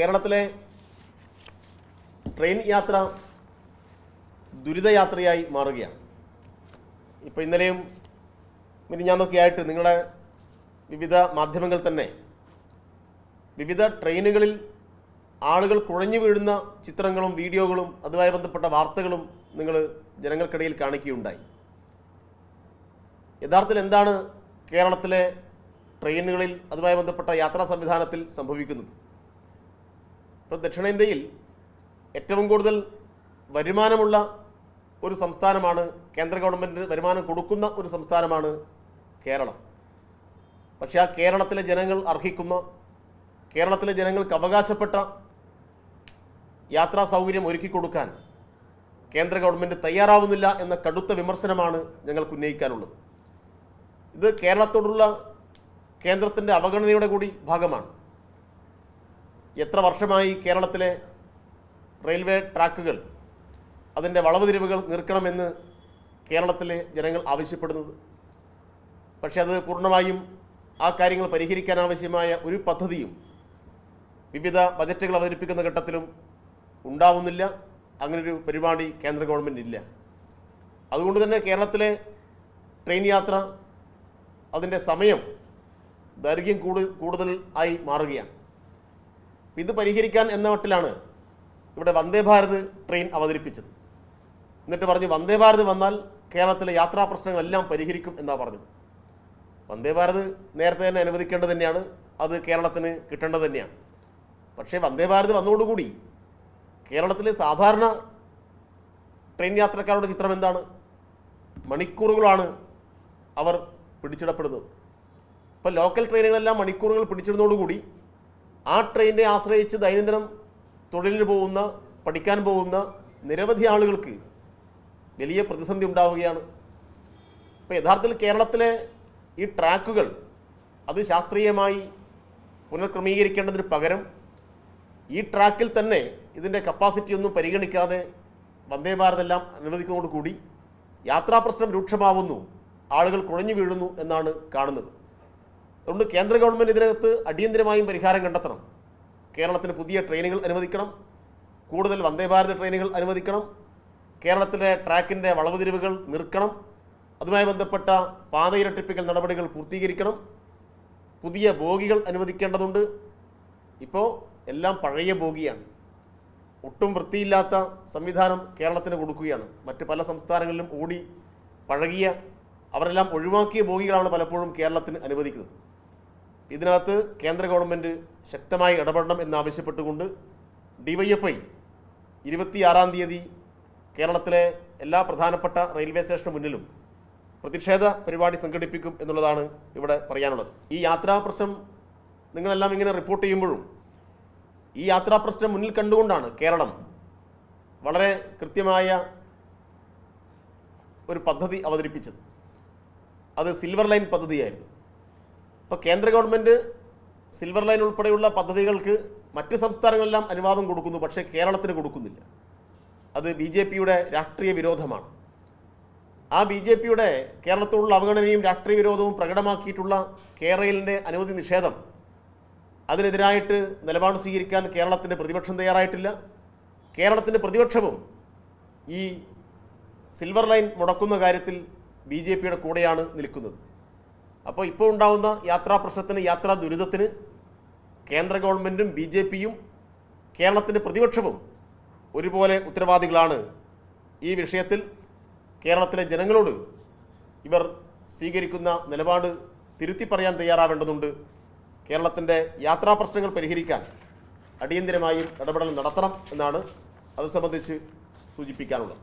കേരളത്തിലെ ട്രെയിൻ യാത്ര ദുരിതയാത്രയായി മാറുകയാണ്. ഇപ്പോൾ ഇന്നലെയും മിനിഞ്ഞാന്നൊക്കെ ആയിട്ട് നിങ്ങളുടെ വിവിധ മാധ്യമങ്ങൾ തന്നെ വിവിധ ട്രെയിനുകളിൽ ആളുകൾ കുഴഞ്ഞു വീഴുന്ന ചിത്രങ്ങളും വീഡിയോകളും അതുമായി ബന്ധപ്പെട്ട വാർത്തകളും നിങ്ങൾ ജനങ്ങൾക്കിടയിൽ കാണിക്കുകയുണ്ടായി. യഥാർത്ഥത്തിൽ എന്താണ് കേരളത്തിലെ ട്രെയിനുകളിൽ അതുമായി ബന്ധപ്പെട്ട യാത്രാ സംവിധാനത്തിൽ സംഭവിക്കുന്നത്? ഇപ്പോൾ ദക്ഷിണേന്ത്യയിൽ ഏറ്റവും കൂടുതൽ വരുമാനമുള്ള ഒരു സംസ്ഥാനമാണ് കേന്ദ്ര ഗവൺമെന്റ് വരുമാനം കൊടുക്കുന്ന ഒരു സംസ്ഥാനമാണ് കേരളം. പക്ഷേ ആ കേരളത്തിലെ ജനങ്ങൾ അർഹിക്കുന്ന കേരളത്തിലെ ജനങ്ങൾക്ക് അവകാശപ്പെട്ട യാത്രാ സൗകര്യം ഒരുക്കി കൊടുക്കാൻ കേന്ദ്ര ഗവൺമെന്റ് തയ്യാറാവുന്നില്ല എന്ന കടുത്ത വിമർശനമാണ് ഞങ്ങൾക്ക് ഉന്നയിക്കാനുള്ളത്. ഇത് കേരളത്തോടുള്ള കേന്ദ്രത്തിന്റെ അവഗണനയുടെ കൂടി ഭാഗമാണ്. എത്ര വർഷമായി കേരളത്തിലെ റെയിൽവേ ട്രാക്കുകൾ അതിന്റെ വളവ് തിരിവുകൾ നിർക്കണമെന്ന് കേരളത്തിലെ ജനങ്ങൾ ആവശ്യപ്പെടുന്നത്? പക്ഷേ അത് പൂർണമായും ആ കാര്യങ്ങൾ പരിഹരിക്കാൻ ആവശ്യമായ ഒരു പദ്ധതിയും വിവിധ ബജറ്റുകൾ അവതരിപ്പിക്കുന്ന ഘട്ടത്തിലും ഉണ്ടാവുന്നില്ല. അങ്ങനൊരു പരിപാടി കേന്ദ്ര ഗവൺമെന്റ് ഇല്ല. അതുകൊണ്ട് തന്നെ കേരളത്തിലെ ട്രെയിൻ യാത്ര അതിന്റെ സമയം ദൈർഘ്യം കൂടു കൂടുതൽ ആയി മാറുകയാണ്. ഇത് പരിഹരിക്കാൻ എന്ന മട്ടിലാണ് ഇവിടെ വന്ദേ ഭാരത് ട്രെയിൻ അവതരിപ്പിച്ചത്. എന്നിട്ട് പറഞ്ഞു വന്ദേ ഭാരത് വന്നാൽ കേരളത്തിലെ യാത്രാ പ്രശ്നങ്ങളെല്ലാം പരിഹരിക്കും എന്നാണ് പറഞ്ഞത്. വന്ദേ ഭാരത് നേരത്തെ തന്നെ അനുവദിക്കേണ്ടത് തന്നെയാണ് അത് കേരളത്തിന് കിട്ടേണ്ടത് തന്നെയാണ്. പക്ഷേ വന്ദേ ഭാരത് വന്നതോടുകൂടി കേരളത്തിലെ സാധാരണ ട്രെയിൻ യാത്രക്കാരുടെ ചിത്രം എന്താണ്? മണിക്കൂറുകളാണ് അവർ പിടിച്ചിടപ്പെടുന്നത്. ഇപ്പോൾ ലോക്കൽ ട്രെയിനുകളെല്ലാം മണിക്കൂറുകൾ പിടിച്ചിടുന്നതോടുകൂടി ആ ട്രെയിനിനെ ആശ്രയിച്ച് ദൈനംദിനം തൊഴിലിന് പോകുന്ന പഠിക്കാൻ പോകുന്ന നിരവധി ആളുകൾക്ക് വലിയ പ്രതിസന്ധി ഉണ്ടാവുകയാണ്. ഇപ്പോൾ യഥാർത്ഥത്തിൽ കേരളത്തിലെ ഈ ട്രാക്കുകൾ അത് ശാസ്ത്രീയമായി പുനഃക്രമീകരിക്കേണ്ടതിന് പകരം ഈ ട്രാക്കിൽ തന്നെ ഇതിന്റെ കപ്പാസിറ്റി ഒന്നും പരിഗണിക്കാതെ വന്ദേ ഭാരതെല്ലാം അനുവദിക്കുന്നതോടുകൂടി യാത്രാ പ്രശ്നം രൂക്ഷമാവുന്നു ആളുകൾ കുഴഞ്ഞു വീഴുന്നു എന്നാണ് കാണുന്നത്. അതുകൊണ്ട് കേന്ദ്ര ഗവൺമെന്റ് ഇതിനകത്ത് അടിയന്തരമായും പരിഹാരം കണ്ടെത്തണം. കേരളത്തിന് പുതിയ ട്രെയിനുകൾ അനുവദിക്കണം. കൂടുതൽ വന്ദേ ഭാരത് ട്രെയിനുകൾ അനുവദിക്കണം. കേരളത്തിലെ ട്രാക്കിന്റെ വളവുതിരിവുകൾ നിർക്കണം. അതുമായി ബന്ധപ്പെട്ട പാതയിരട്ടിപ്പിക്കൽ നടപടികൾ പൂർത്തീകരിക്കണം. പുതിയ ബോഗികൾ അനുവദിക്കേണ്ടതുണ്ട്. ഇപ്പോൾ എല്ലാം പഴയ ബോഗിയാണ്. ഒട്ടും വൃത്തിയില്ലാത്ത സംവിധാനം കേരളത്തിന് കൊടുക്കുകയാണ്. മറ്റ് പല സംസ്ഥാനങ്ങളിലും ഓടി പഴകിയ അവരെല്ലാം ഒഴിവാക്കിയ ബോഗികളാണ് പലപ്പോഴും കേരളത്തിന് അനുവദിക്കുന്നത്. ഇതിനകത്ത് കേന്ദ്ര ഗവൺമെന്റ് ശക്തമായി ഇടപെടണം എന്നാവശ്യപ്പെട്ടുകൊണ്ട് ഡിവൈഎഫ്ഐ ഇരുപത്തിയാറാം തീയതി കേരളത്തിലെ എല്ലാ പ്രധാനപ്പെട്ട റെയിൽവേ സ്റ്റേഷന് മുന്നിലും പ്രതിഷേധ പരിപാടി സംഘടിപ്പിക്കും എന്നുള്ളതാണ് ഇവിടെ പറയാനുള്ളത്. ഈ യാത്രാ പ്രശ്നം നിങ്ങളെല്ലാം ഇങ്ങനെ റിപ്പോർട്ട് ചെയ്യുമ്പോഴും ഈ യാത്രാ പ്രശ്നം മുന്നിൽ കണ്ടുകൊണ്ടാണ് കേരളം വളരെ കൃത്യമായ ഒരു പദ്ധതി അവതരിപ്പിച്ചത്. അത് സിൽവർ ലൈൻ പദ്ധതിയായിരുന്നു. ഇപ്പോൾ കേന്ദ്ര ഗവൺമെന്റ് സിൽവർ ലൈൻ ഉൾപ്പെടെയുള്ള പദ്ധതികൾക്ക് മറ്റ് സംസ്ഥാനങ്ങളെല്ലാം അനുവാദം കൊടുക്കുന്നു പക്ഷേ കേരളത്തിന് കൊടുക്കുന്നില്ല. അത് ബി ജെ പിയുടെ രാഷ്ട്രീയ വിരോധമാണ്. ആ ബി ജെ പിയുടെ കേരളത്തോടുള്ള അവഗണനയും രാഷ്ട്രീയ വിരോധവും പ്രകടമാക്കിയിട്ടുള്ള കേരളിന്റെ അനുമതി നിഷേധം അതിനെതിരായിട്ട് നിലപാട് സ്വീകരിക്കാൻ കേരളത്തിന്റെ പ്രതിപക്ഷം തയ്യാറായിട്ടില്ല. കേരളത്തിന്റെ പ്രതിപക്ഷവും ഈ സിൽവർ ലൈൻ മുടക്കുന്ന കാര്യത്തിൽ ബി ജെ പിയുടെ കൂടെയാണ് നിൽക്കുന്നത്. അപ്പോൾ ഇപ്പോൾ ഉണ്ടാകുന്ന യാത്രാ പ്രശ്നത്തിന് യാത്രാ ദുരിതത്തിന് കേന്ദ്ര ഗവൺമെന്റും ബി ജെ പിയും കേരളത്തിന്റെ പ്രതിപക്ഷവും ഒരുപോലെ ഉത്തരവാദികളാണ്. ഈ വിഷയത്തിൽ കേരളത്തിലെ ജനങ്ങളോട് ഇവർ സ്വീകരിക്കുന്ന നിലപാട് തിരുത്തി പറയാൻ തയ്യാറാവേണ്ടതുണ്ട്. കേരളത്തിന്റെ യാത്രാ പ്രശ്നങ്ങൾ പരിഹരിക്കാൻ അടിയന്തിരമായും ഇടപെടൽ നടത്തണം എന്നാണ് അത് സംബന്ധിച്ച് സൂചിപ്പിക്കാനുള്ളത്.